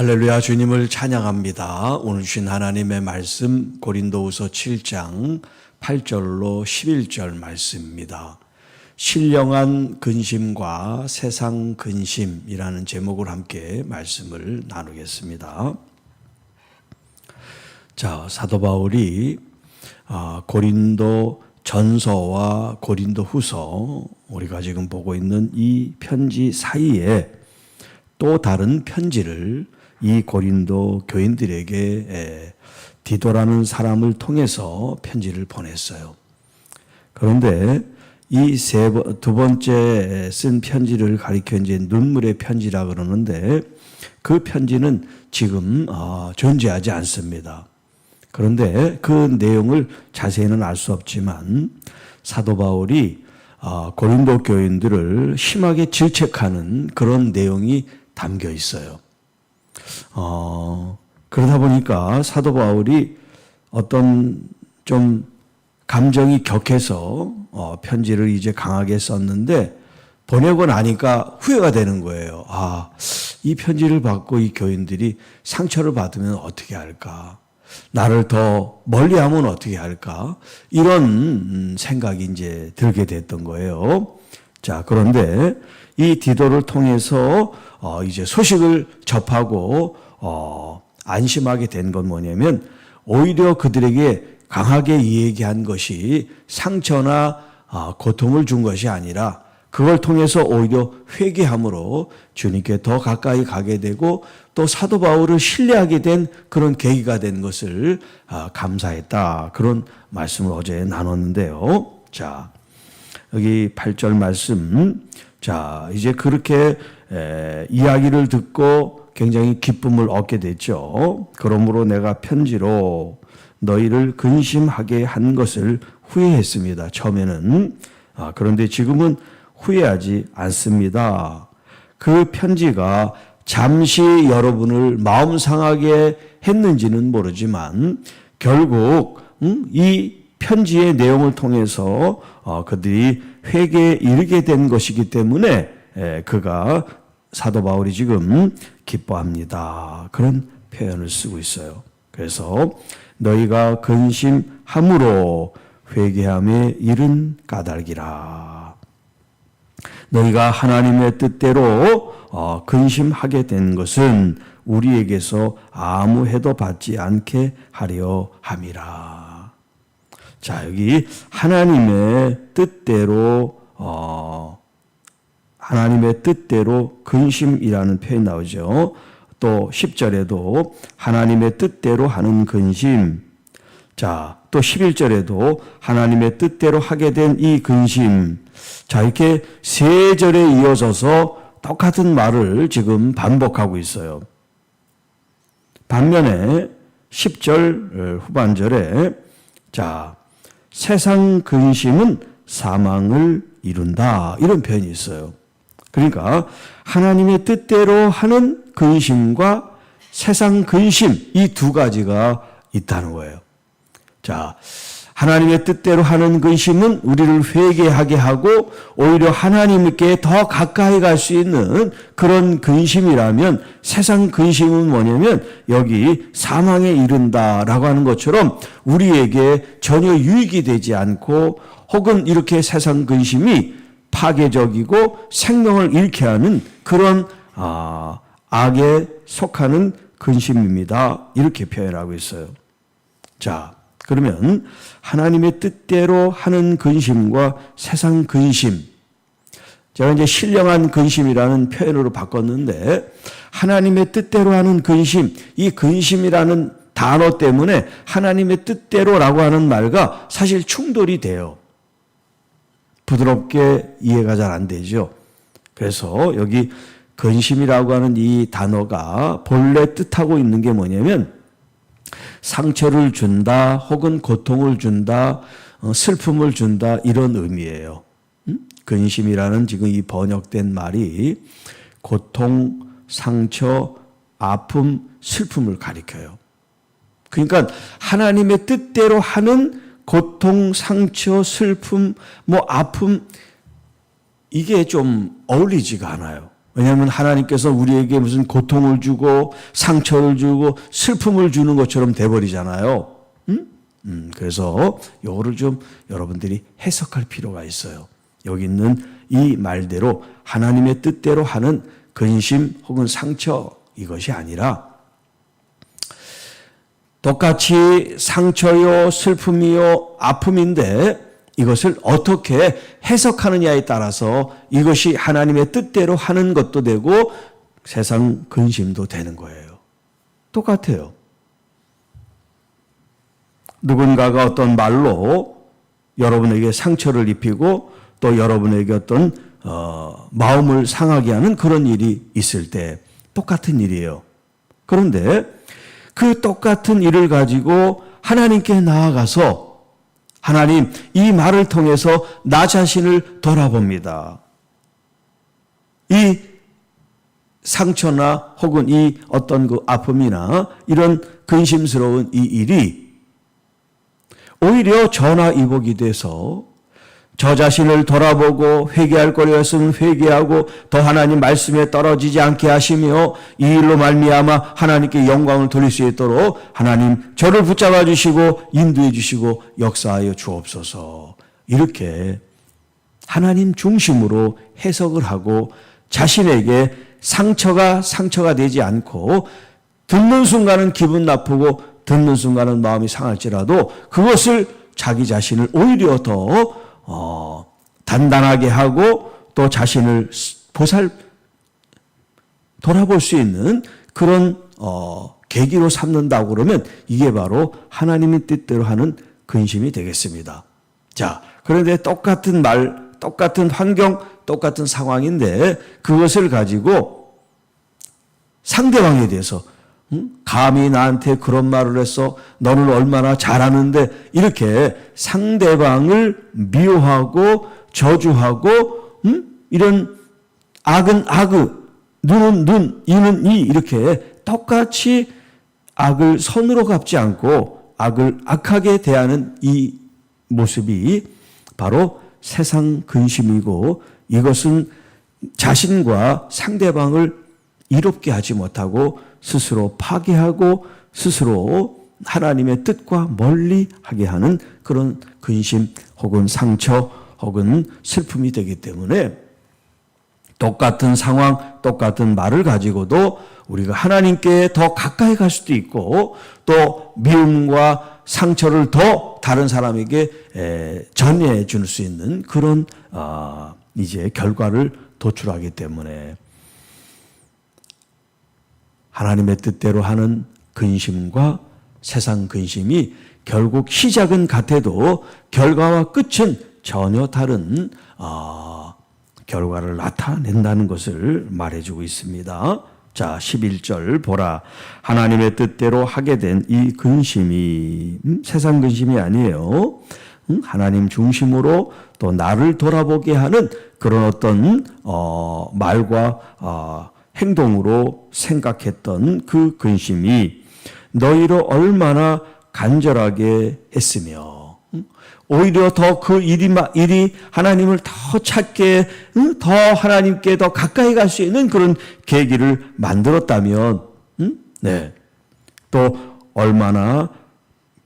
할렐루야 주님을 찬양합니다. 오늘 주신 하나님의 말씀 고린도후서 7장 8절로 11절 말씀입니다. 신령한 근심과 세상 근심이라는 제목을 함께 말씀을 나누겠습니다. 자, 사도 바울이 아, 고린도 전서와 고린도 후서 우리가 지금 보고 있는 이 편지 사이에 또 다른 편지를 이 고린도 교인들에게 에, 디도라는 사람을 통해서 편지를 보냈어요. 그런데 이세두 번째 쓴 편지를 가리켜 이제 눈물의 편지라 그러는데 그 편지는 지금 어, 존재하지 않습니다. 그런데 그 내용을 자세히는 알 수 없지만 사도 바울이 어, 고린도 교인들을 심하게 질책하는 그런 내용이 담겨 있어요. 어, 그러다 보니까 사도 바울이 어떤 좀 감정이 격해서 어, 편지를 이제 강하게 썼는데 보내고 나니까 후회가 되는 거예요. 아, 이 편지를 받고 이 교인들이 상처를 받으면 어떻게 할까? 나를 더 멀리 하면 어떻게 할까? 이런 음, 생각이 이제 들게 됐던 거예요. 자, 그런데 이 디도를 통해서 어, 이제 소식을 접하고 어, 안심하게 된 건 뭐냐면 오히려 그들에게 강하게 얘기한 것이 상처나 아, 고통을 준 것이 아니라 그걸 통해서 오히려 회개함으로 주님께 더 가까이 가게 되고 또 사도 바울을 신뢰하게 된 그런 계기가 된 것을 아, 감사했다. 그런 말씀을 어제 나눴는데요. 자, 여기 8절 말씀. 자, 이제 그렇게 에, 이야기를 듣고 굉장히 기쁨을 얻게 됐죠. 그러므로 내가 편지로 너희를 근심하게 한 것을 후회했습니다. 처음에는. 아, 그런데 지금은 후회하지 않습니다. 그 편지가 잠시 여러분을 마음 상하게 했는지는 모르지만 결국 음, 이 편지의 내용을 통해서 어, 그들이 회개에 이르게 된 것이기 때문에 에, 그가 사도 바울이 지금 기뻐합니다. 그런 표현을 쓰고 있어요. 그래서 너희가 근심함으로 회개함에 이른 까닭이라. 너희가 하나님의 뜻대로 어, 근심하게 된 것은 우리에게서 아무 해도 받지 않게 하려 함이라. 자, 여기 하나님의 뜻대로 어, 하나님의 뜻대로 근심이라는 표현이 나오죠. 또 10절에도 하나님의 뜻대로 하는 근심. 자, 또 11절에도 하나님의 뜻대로 하게 된 이 근심. 자, 이렇게 세 절에 이어져서 똑같은 말을 지금 반복하고 있어요. 반면에 10절 후반절에 자, 세상 근심은 사망을 이룬다. 이런 표현이 있어요. 그러니까 하나님의 뜻대로 하는 근심과 세상 근심 이 두 가지가 있다는 거예요. 자, 하나님의 뜻대로 하는 근심은 우리를 회개하게 하고 오히려 하나님께 더 가까이 갈 수 있는 그런 근심이라면 세상 근심은 뭐냐면 여기 사망에 이른다라고 하는 것처럼 우리에게 전혀 유익이 되지 않고 혹은 이렇게 세상 근심이 파괴적이고 생명을 잃게 하는 그런 아, 악에 속하는 근심입니다. 이렇게 표현하고 있어요. 자, 그러면 하나님의 뜻대로 하는 근심과 세상 근심. 제가 이제 신령한 근심이라는 표현으로 바꿨는데 하나님의 뜻대로 하는 근심, 이 근심이라는 단어 때문에 하나님의 뜻대로라고 하는 말과 사실 충돌이 돼요. 부드럽게 이해가 잘 안 되죠. 그래서 여기 근심이라고 하는 이 단어가 본래 뜻하고 있는 게 뭐냐면 상처를 준다, 혹은 고통을 준다, 어, 슬픔을 준다, 이런 의미예요. 음? 근심이라는 지금 이 번역된 말이 고통, 상처, 아픔, 슬픔을 가리켜요. 그러니까 하나님의 뜻대로 하는 고통, 상처, 슬픔, 뭐 아픔, 이게 좀 어울리지가 않아요. 왜냐하면 하나님께서 우리에게 무슨 고통을 주고 상처를 주고 슬픔을 주는 것처럼 돼버리잖아요. 음? 음, 그래서 요거를 좀 여러분들이 해석할 필요가 있어요. 여기 있는 이 말대로 하나님의 뜻대로 하는 근심 혹은 상처 이것이 아니라 똑같이 상처요, 슬픔이요, 아픔인데 이것을 어떻게 해석하느냐에 따라서 이것이 하나님의 뜻대로 하는 것도 되고 세상 근심도 되는 거예요. 똑같아요. 누군가가 어떤 말로 여러분에게 상처를 입히고 또 여러분에게 어떤 어, 마음을 상하게 하는 그런 일이 있을 때 똑같은 일이에요. 그런데 그 똑같은 일을 가지고 하나님께 나아가서 하나님 이 말을 통해서 나 자신을 돌아봅니다. 이 상처나 혹은 이 어떤 그 아픔이나 이런 근심스러운 이 일이 오히려 전화위복이 돼서 저 자신을 돌아보고 회개할 거리였으면 회개하고 더 하나님 말씀에 떨어지지 않게 하시며 이 일로 말미암아 하나님께 영광을 돌릴 수 있도록 하나님 저를 붙잡아 주시고 인도해 주시고 역사하여 주옵소서. 이렇게 하나님 중심으로 해석을 하고 자신에게 상처가 상처가 되지 않고 듣는 순간은 기분 나쁘고 듣는 순간은 마음이 상할지라도 그것을 자기 자신을 오히려 더 어, 단단하게 하고 또 자신을 보살 돌아볼 수 있는 그런 어, 계기로 삼는다고 그러면 이게 바로 하나님의 뜻대로 하는 근심이 되겠습니다. 자, 그런데 똑같은 말, 똑같은 환경, 똑같은 상황인데 그것을 가지고 상대방에 대해서 응? 감히 나한테 그런 말을 했어. 너는 얼마나 잘하는데 이렇게 상대방을 미워하고 저주하고 응? 이런 악은 악의 눈은 눈, 이는 이 이렇게 똑같이 악을 선으로 갚지 않고 악을 악하게 대하는 이 모습이 바로 세상 근심이고 이것은 자신과 상대방을 이롭게 하지 못하고 스스로 파괴하고 스스로 하나님의 뜻과 멀리 하게 하는 그런 근심 혹은 상처 혹은 슬픔이 되기 때문에 똑같은 상황, 똑같은 말을 가지고도 우리가 하나님께 더 가까이 갈 수도 있고 또 미움과 상처를 더 다른 사람에게 전해 줄 수 있는 그런 아, 이제 결과를 도출하기 때문에 하나님의 뜻대로 하는 근심과 세상 근심이 결국 시작은 같아도 결과와 끝은 전혀 다른 어, 결과를 나타낸다는 것을 말해주고 있습니다. 자, 11절 보라. 하나님의 뜻대로 하게 된 이 근심이 음, 세상 근심이 아니에요. 음, 하나님 중심으로 또 나를 돌아보게 하는 그런 어떤 어, 말과 어, 행동으로 생각했던 그 근심이 너희로 얼마나 간절하게 했으며 오히려 더 그 일이, 일이 하나님을 더 찾게 더 하나님께 더 가까이 갈 수 있는 그런 계기를 만들었다면 네. 또 얼마나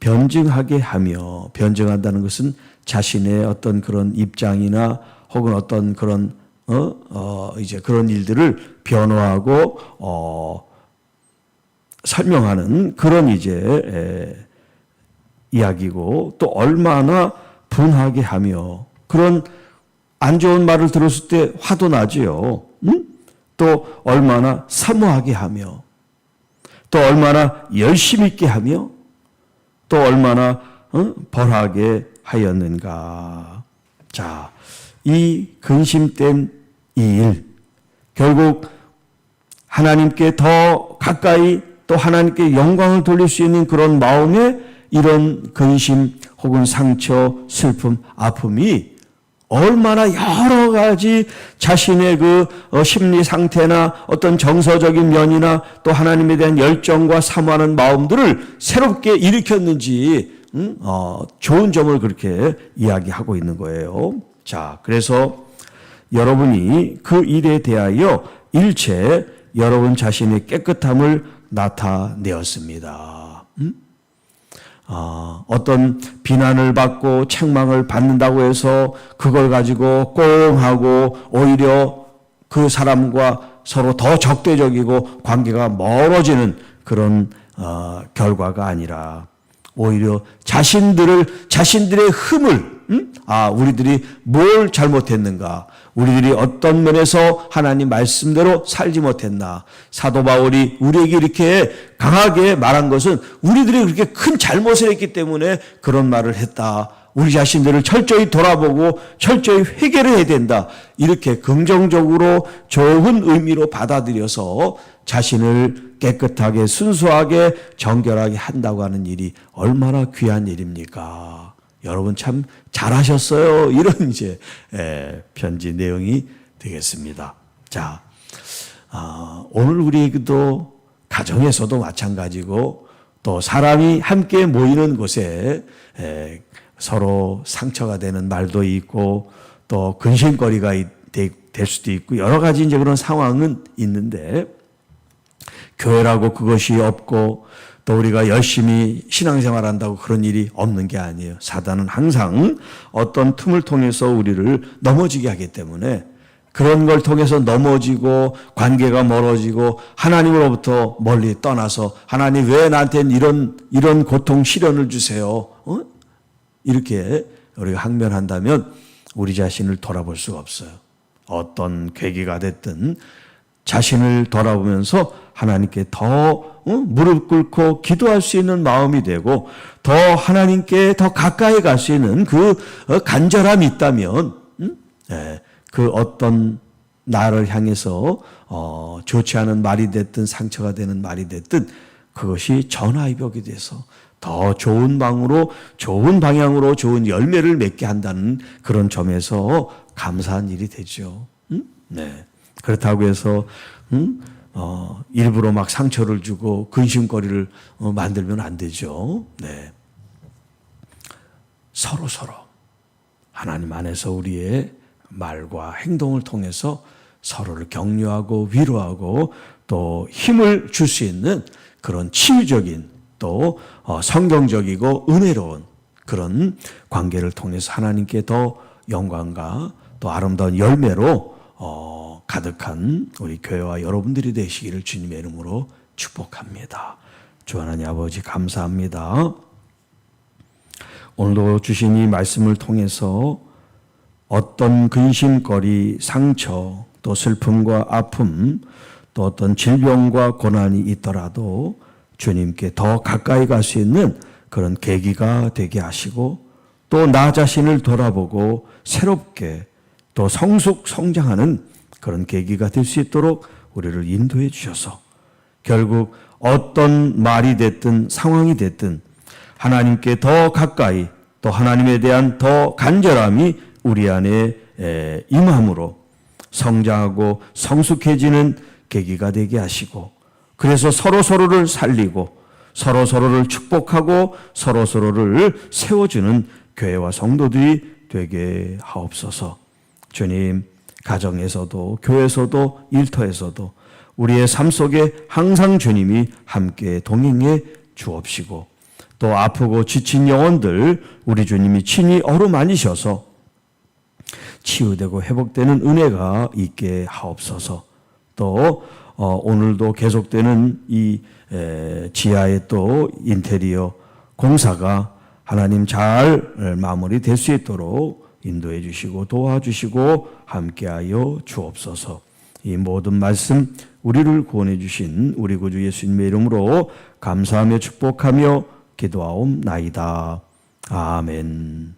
변증하게 하며 변증한다는 것은 자신의 어떤 그런 입장이나 혹은 어떤 그런 어, 어, 이제 그런 일들을 변호하고, 어, 설명하는 그런 이제, 에, 이야기고, 또 얼마나 분하게 하며, 그런 안 좋은 말을 들었을 때 화도 나지요. 응? 또 얼마나 사모하게 하며, 또 얼마나 열심 있게 하며, 또 얼마나 어? 벌하게 하였는가. 자, 이 근심된 이 일, 결국 하나님께 더 가까이 또 하나님께 영광을 돌릴 수 있는 그런 마음에 이런 근심 혹은 상처, 슬픔, 아픔이 얼마나 여러 가지 자신의 그 어, 심리 상태나 어떤 정서적인 면이나 또 하나님에 대한 열정과 사모하는 마음들을 새롭게 일으켰는지 음, 어, 좋은 점을 그렇게 이야기하고 있는 거예요. 자, 그래서 여러분이 그 일에 대하여 일체 여러분 자신의 깨끗함을 나타내었습니다. 음? 아, 어떤 비난을 받고 책망을 받는다고 해서 그걸 가지고 꽁하고 오히려 그 사람과 서로 더 적대적이고 관계가 멀어지는 그런 어, 결과가 아니라 오히려 자신들을 자신들의 흠을 음? 아 우리들이 뭘 잘못했는가? 우리들이 어떤 면에서 하나님 말씀대로 살지 못했나? 사도 바울이 우리에게 이렇게 강하게 말한 것은 우리들이 그렇게 큰 잘못을 했기 때문에 그런 말을 했다 우리 자신들을 철저히 돌아보고 철저히 회개를 해야 된다 이렇게 긍정적으로 좋은 의미로 받아들여서 자신을 깨끗하게 순수하게 정결하게 한다고 하는 일이 얼마나 귀한 일입니까? 여러분 참 잘하셨어요. 이런 이제 에, 편지 내용이 되겠습니다. 자, 아, 오늘 우리에게도 가정에서도 마찬가지고 또 사람이 함께 모이는 곳에 에, 서로 상처가 되는 말도 있고 또 근심거리가 될 수도 있고 여러 가지 이제 그런 상황은 있는데 교회라고 그것이 없고 또 우리가 열심히 신앙생활 한다고 그런 일이 없는 게 아니에요. 사단은 항상 어떤 틈을 통해서 우리를 넘어지게 하기 때문에 그런 걸 통해서 넘어지고 관계가 멀어지고 하나님으로부터 멀리 떠나서 하나님 왜 나한테는 이런 이런 고통 시련을 주세요. 어? 이렇게 우리가 항변한다면 우리 자신을 돌아볼 수가 없어요. 어떤 계기가 됐든 자신을 돌아보면서 하나님께 더 어? 무릎 꿇고 기도할 수 있는 마음이 되고 더 하나님께 더 가까이 갈 수 있는 그 어, 간절함이 있다면 음? 예, 그 어떤 나를 향해서 어, 좋지 않은 말이 됐든 상처가 되는 말이 됐든 그것이 전화위복이 돼서 더 좋은 방으로 좋은 방향으로 좋은 열매를 맺게 한다는 그런 점에서 감사한 일이 되죠. 음? 네. 그렇다고 해서 음? 어, 일부러 막 상처를 주고 근심거리를 어, 만들면 안 되죠. 네. 서로 서로 하나님 안에서 우리의 말과 행동을 통해서 서로를 격려하고 위로하고 또 힘을 줄 수 있는 그런 치유적인 또 어, 성경적이고 은혜로운 그런 관계를 통해서 하나님께 더 영광과 또 아름다운 열매로 어, 가득한 우리 교회와 여러분들이 되시기를 주님의 이름으로 축복합니다. 주 하나님 아버지 감사합니다. 오늘도 주신 이 말씀을 통해서 어떤 근심거리, 상처, 또 슬픔과 아픔, 또 어떤 질병과 고난이 있더라도 주님께 더 가까이 갈 수 있는 그런 계기가 되게 하시고 또 나 자신을 돌아보고 새롭게 또 성숙 성장하는 그런 계기가 될 수 있도록 우리를 인도해 주셔서 결국 어떤 말이 됐든 상황이 됐든 하나님께 더 가까이 또 하나님에 대한 더 간절함이 우리 안에 에, 임함으로 성장하고 성숙해지는 계기가 되게 하시고 그래서 서로 서로를 살리고 서로 서로를 축복하고 서로 서로를 세워주는 교회와 성도들이 되게 하옵소서. 주님, 가정에서도 교회에서도 일터에서도 우리의 삶 속에 항상 주님이 함께 동행해 주옵시고 또 아프고 지친 영혼들 우리 주님이 친히 어루만지셔서 치유되고 회복되는 은혜가 있게 하옵소서. 또 어, 오늘도 계속되는 이 에, 지하의 또 인테리어 공사가 하나님 잘 마무리될 수 있도록 인도해 주시고 도와주시고 함께하여 주옵소서. 이 모든 말씀 우리를 구원해 주신 우리 구주 예수님의 이름으로 감사하며 축복하며 기도하옵나이다. 아멘.